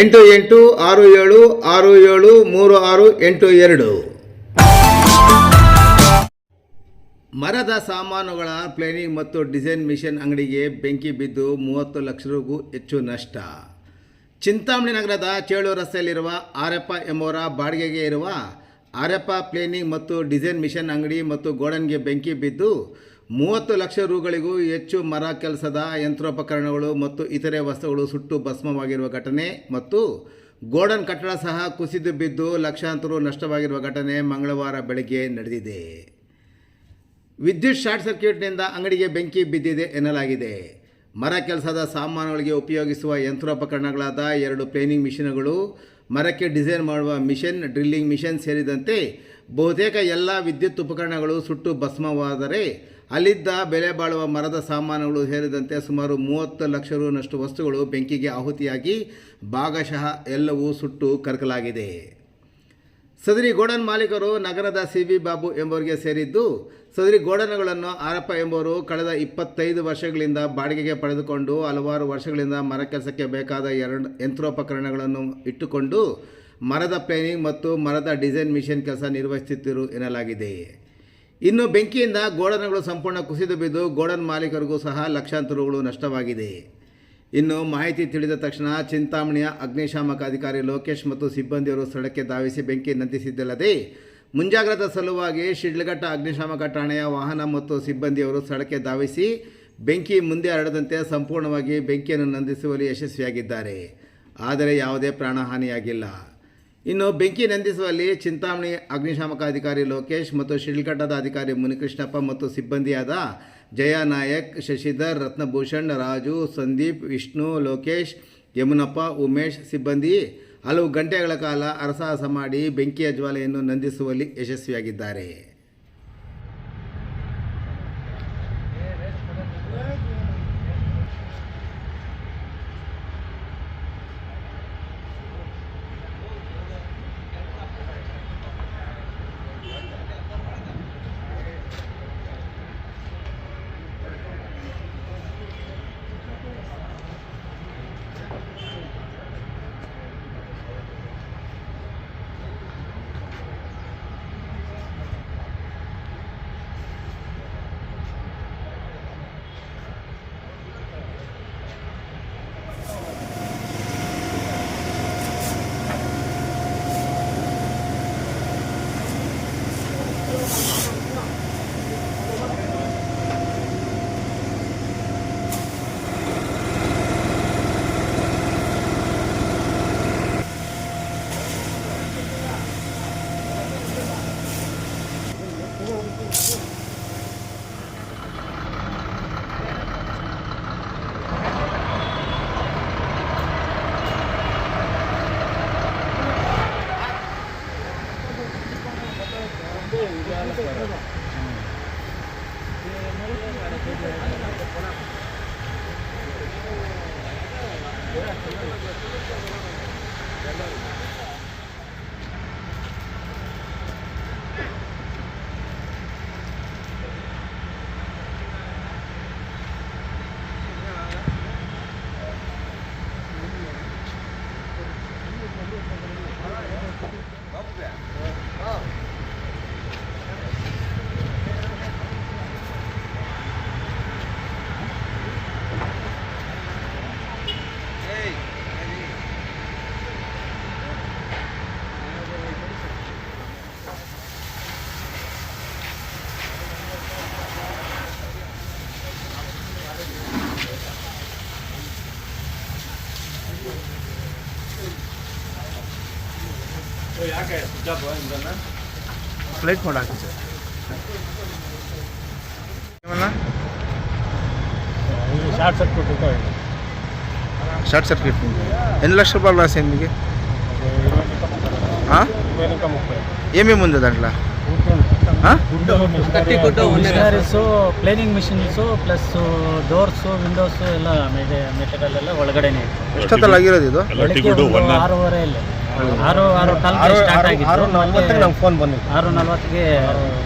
ಎಂಟು ಎಂಟು ಆರು ಏಳು ಆರು ಏಳು ಮೂರು ಆರು ಎಂಟು ಎರಡು. ಮರದ ಸಾಮಾನುಗಳ ಪ್ಲೇನಿಂಗ್ ಮತ್ತು ಡಿಸೈನ್ ಮಿಷನ್ ಅಂಗಡಿಗೆ ಬೆಂಕಿ ಬಿದ್ದು ಮೂವತ್ತು ಲಕ್ಷರಿಗೂ ಹೆಚ್ಚು ನಷ್ಟ. ಚಿಂತಾಮಣಿ ನಗರದ ಚೇಳು ರಸ್ತೆಯಲ್ಲಿರುವ ಆರ್ಯಪ್ಪ ಎಂಬುವರ ಬಾಡಿಗೆಗೆ ಇರುವ ಆರ್ಯಪ್ಪ ಪ್ಲೇನಿಂಗ್ ಮತ್ತು ಡಿಸೈನ್ ಮಿಷನ್ ಅಂಗಡಿ ಮತ್ತು ಗೋಡನ್ಗೆ ಬೆಂಕಿ ಬಿದ್ದು ಮೂವತ್ತು ಲಕ್ಷ ರುಗಳಿಗೂ ಹೆಚ್ಚು ಮರ ಕೆಲಸದ ಯಂತ್ರೋಪಕರಣಗಳು ಮತ್ತು ಇತರೆ ವಸ್ತುಗಳು ಸುಟ್ಟು ಭಸ್ಮವಾಗಿರುವ ಘಟನೆ ಮತ್ತು ಗೋಡನ್ ಕಟ್ಟಡ ಸಹ ಕುಸಿದು ಬಿದ್ದು ಲಕ್ಷಾಂತರ ನಷ್ಟವಾಗಿರುವ ಘಟನೆ ಮಂಗಳವಾರ ಬೆಳಗ್ಗೆ ನಡೆದಿದೆ. ವಿದ್ಯುತ್ ಶಾರ್ಟ್ ಸರ್ಕ್ಯೂಟ್ನಿಂದ ಅಂಗಡಿಗೆ ಬೆಂಕಿ ಬಿದ್ದಿದೆ ಎನ್ನಲಾಗಿದೆ. ಮರ ಕೆಲಸದ ಸಾಮಾನುಗಳಿಗೆ ಉಪಯೋಗಿಸುವ ಯಂತ್ರೋಪಕರಣಗಳಾದ ಎರಡು ಪ್ಲೇನಿಂಗ್ ಮಿಷಿನ್ಗಳು, ಮರಕ್ಕೆ ಡಿಸೈನ್ ಮಾಡುವ ಮಿಷನ್, ಡ್ರಿಲ್ಲಿಂಗ್ ಮಿಷನ್ ಸೇರಿದಂತೆ ಬಹುತೇಕ ಎಲ್ಲ ವಿದ್ಯುತ್ ಉಪಕರಣಗಳು ಸುಟ್ಟು ಭಸ್ಮವಾದರೆ ಅಲ್ಲಿದ್ದ ಬೆಲೆ ಬಾಳುವ ಮರದ ಸಾಮಾನುಗಳು ಸೇರಿದಂತೆ ಸುಮಾರು ಮೂವತ್ತು ಲಕ್ಷ ರೂನಷ್ಟು ವಸ್ತುಗಳು ಬೆಂಕಿಗೆ ಆಹುತಿಯಾಗಿ ಭಾಗಶಃ ಎಲ್ಲವೂ ಸುಟ್ಟು ಕರಕಲಾಗಿದೆ. ಸದರಿ ಗೋಡನ್ ಮಾಲೀಕರು ನಗರದ ಸಿ ವಿ ಬಾಬು ಎಂಬವರಿಗೆ ಸೇರಿದ್ದು, ಸದರಿ ಗೋಡನ್ಗಳನ್ನು ಆರಪ್ಪ ಎಂಬವರು ಕಳೆದ ಇಪ್ಪತ್ತೈದು ವರ್ಷಗಳಿಂದ ಬಾಡಿಗೆಗೆ ಪಡೆದುಕೊಂಡು ಹಲವಾರು ವರ್ಷಗಳಿಂದ ಮರ ಕೆಲಸಕ್ಕೆ ಬೇಕಾದ ಎರಡು ಯಂತ್ರೋಪಕರಣಗಳನ್ನು ಇಟ್ಟುಕೊಂಡು ಮರದ ಪ್ಲೇನಿಂಗ್ ಮತ್ತು ಮರದ ಡಿಸೈನ್ ಮಿಷನ್ ಕೆಲಸ ನಿರ್ವಹಿಸುತ್ತಿರು ಎನ್ನಲಾಗಿದೆ. ಇನ್ನು ಬೆಂಕಿಯಿಂದ ಗೋಡನ್ಗಳು ಸಂಪೂರ್ಣ ಕುಸಿದು ಬಿದ್ದು ಗೋಡನ್ ಮಾಲೀಕರಿಗೂ ಸಹ ಲಕ್ಷಾಂತರ ರುಗಳು ನಷ್ಟವಾಗಿದೆ. ಇನ್ನು ಮಾಹಿತಿ ತಿಳಿದ ತಕ್ಷಣ ಚಿಂತಾಮಣಿಯ ಅಗ್ನಿಶಾಮಕ ಅಧಿಕಾರಿ ಲೋಕೇಶ್ ಮತ್ತು ಸಿಬ್ಬಂದಿಯವರು ಸ್ಥಳಕ್ಕೆ ಧಾವಿಸಿ ಬೆಂಕಿ ನಂದಿಸಿದ್ದಲ್ಲದೆ, ಮುಂಜಾಗ್ರತಾ ಸಲುವಾಗಿ ಶಿಡ್ಲಘಟ್ಟ ಅಗ್ನಿಶಾಮಕ ಠಾಣೆಯ ವಾಹನ ಮತ್ತು ಸಿಬ್ಬಂದಿಯವರು ಸ್ಥಳಕ್ಕೆ ಧಾವಿಸಿ ಬೆಂಕಿ ಮುಂದೆ ಹರಡದಂತೆ ಸಂಪೂರ್ಣವಾಗಿ ಬೆಂಕಿಯನ್ನು ನಂದಿಸುವಲ್ಲಿ ಯಶಸ್ವಿಯಾಗಿದ್ದಾರೆ. ಆದರೆ ಯಾವುದೇ ಪ್ರಾಣಹಾನಿಯಾಗಿಲ್ಲ. ಇನ್ನು ಬೆಂಕಿ ನಂದಿಸುವಲ್ಲಿ ಚಿಂತಾಮಣಿ, ಅಗ್ನಿಶಾಮಕ ಅಧಿಕಾರಿ ಲೋಕೇಶ್ ಮತ್ತು ಶಿಡ್ಲಘಟ್ಟದ ಅಧಿಕಾರಿ ಮುನಿಕೃಷ್ಣಪ್ಪ ಮತ್ತು ಸಿಬ್ಬಂದಿಯಾದ ಜಯ ನಾಯಕ್, ಶಶಿಧರ್, ರತ್ನಭೂಷಣ್, ರಾಜು, ಸಂದೀಪ್, ವಿಷ್ಣು, ಲೋಕೇಶ್, ಯಮುನಪ್ಪ, ಉಮೇಶ್ ಸಿಬ್ಬಂದಿ ಹಲವು ಗಂಟೆಗಳ ಕಾಲ ಅರಸಾಹಸ ಮಾಡಿ ಬೆಂಕಿಯ ಜ್ವಾಲೆಯನ್ನು ನಂದಿಸುವಲ್ಲಿ ಯಶಸ್ವಿಯಾಗಿದ್ದಾರೆ. Yeah. ಫ್ಲೈಟ್ ಮೋಡ್ ಹಾಕಿ sir ಏಮನ್ನ short circuit short circuit ఎన్ని లక్షల రూపాయలు రాసాయి మీకు ఆ? ఏమేమి ఉంది దాంట్లో ఆ? Machineries planing machines plus doors windows ಎಲ್ಲ ಮೆಟೀರಿಯಲ್ ಎಲ್ಲ ಒಳಗಡೆನೆ ಇತ್ತು ಎಷ್ಟೊತ್ತಲ್ಲಿ ಆಗಿರೋದು ಇದು ಬೆಳಿಗ್ಗೆ ಒಂದು ಆರೂವರೆಯಲ್ಲಿ ಆರು ಆರು ನಾಲ್ಕು ಸ್ಟಾರ್ಟ್ ಆಗಿತ್ತು. ಫೋನ್ ಬಂದಿತ್ತು. ಆರು ನಲ್ವತ್ತಿಗೆ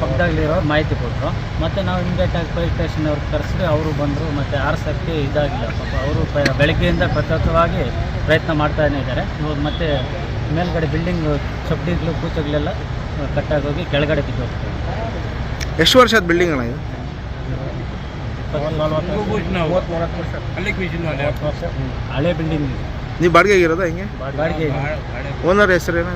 ಪಕ್ಕದಲ್ಲಿರೋ ಮಾಹಿತಿ ಕೊಟ್ಟರು. ಮತ್ತು ನಾವು ಇಮಿಡಿಯೇಟಾಗಿ ಪೊಲೀಸ್ ಸ್ಟೇಷನ್ ಅವ್ರಿಗೆ ಕರೆಸಿದ್ರೆ ಅವರು ಬಂದರು. ಮತ್ತು ಆರ್ಸೋಕ್ಕೆ ಇದಾಗಿಲ್ಲ ಪಾಪ ಅವರು ಬೆಳಗ್ಗೆಯಿಂದ ಪ್ರತ್ಯೇಕವಾಗಿ ಪ್ರಯತ್ನ ಮಾಡ್ತಾನೇ ಇದ್ದಾರೆ. ಇವಾಗ ಮತ್ತೆ ಮೇಲ್ಗಡೆ ಬಿಲ್ಡಿಂಗ್ ಚಪ್ಪಡಿಗಳು ಕೂಚಗಳೆಲ್ಲ ಕಟ್ಟಾಗೋಗಿ ಕೆಳಗಡೆ ಬಿದ್ದು ಹೋಗ್ತದೆ ಎಷ್ಟು ವರ್ಷದ ಬಿಲ್ಡಿಂಗ್ ಅಣ್ಣ ಇದು? ಹಳೆ ಬಿಲ್ಡಿಂಗ್ ನೀವು ಬಾಡಿಗೆ ಇರೋದಾ ಹಿಂಗೆ? ಬಾಡಿಗೆ ಹೆಸರು ಓನರ್ ಹೆಸರೇನು?